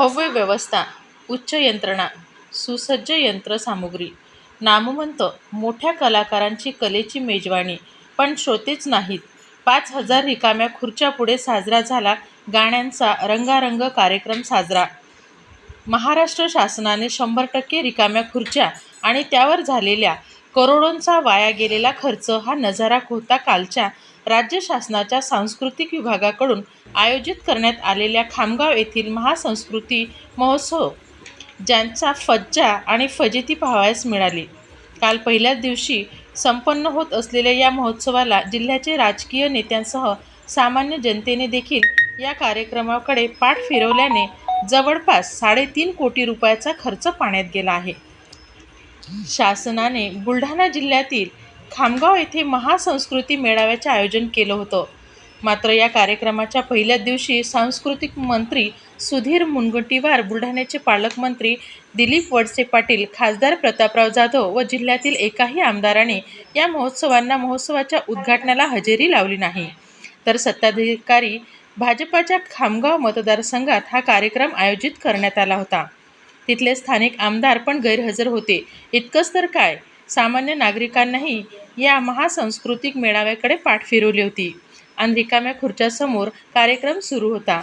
भव्य व्यवस्था उच्च यंत्रणा सुसज्ज यंत्रसामुग्री नामवंत मोठ्या कलाकारांची कलेची मेजवानी. पण श्रोतेच नाहीत. पाच हजार रिकाम्या खुर्च्यापुढे साजरा झाला गाण्यांचा रंगारंग कार्यक्रम साजरा. महाराष्ट्र शासनाने शंभर टक्के रिकाम्या खुर्च्या आणि त्यावर झालेल्या करोडोंचा वाया गेलेला खर्च हा नजारा होता कालच्या राज्य शासनाच्या सांस्कृतिक विभागाकडून आयोजित करण्यात आलेल्या खामगाव येथील महासंस्कृती महोत्सव ज्यांचा फज्जा आणि फजिती पाहावयास मिळाली. काल पहिल्याच दिवशी संपन्न होत असलेल्या या महोत्सवाला जिल्ह्याचे राजकीय नेत्यांसह सामान्य जनतेने देखील या कार्यक्रमाकडे पाठ फिरवल्याने जवळपास साडेतीन कोटी रुपयाचा खर्च पाण्यात गेला आहे. शासनाने बुलढाणा जिल्ह्यातील खामगाव येथे महासंस्कृती मेळाव्याचे आयोजन केलं होतं. मात्र या कार्यक्रमाच्या पहिल्या दिवशी सांस्कृतिक मंत्री सुधीर मुनगंटीवार बुलढाण्याचे पालकमंत्री दिलीप वडसे पाटील खासदार प्रतापराव जाधव व जिल्ह्यातील एकाही आमदाराने या महोत्सवांना महोत्सवाच्या उद्घाटनाला हजेरी लावली नाही. तर सत्ताधिकारी भाजपाच्या खामगाव मतदारसंघात हा कार्यक्रम आयोजित करण्यात आला होता. तिथले स्थानिक आमदार पण गैरहजर होते. इतकंच तर काय? सामान्य नागरिकांनाही या महासांस्कृतिक मेळाव्याकडे पाठ फिरवली होती. आणि रिकाम्या खुर्च्यासमोर कार्यक्रम सुरू होता.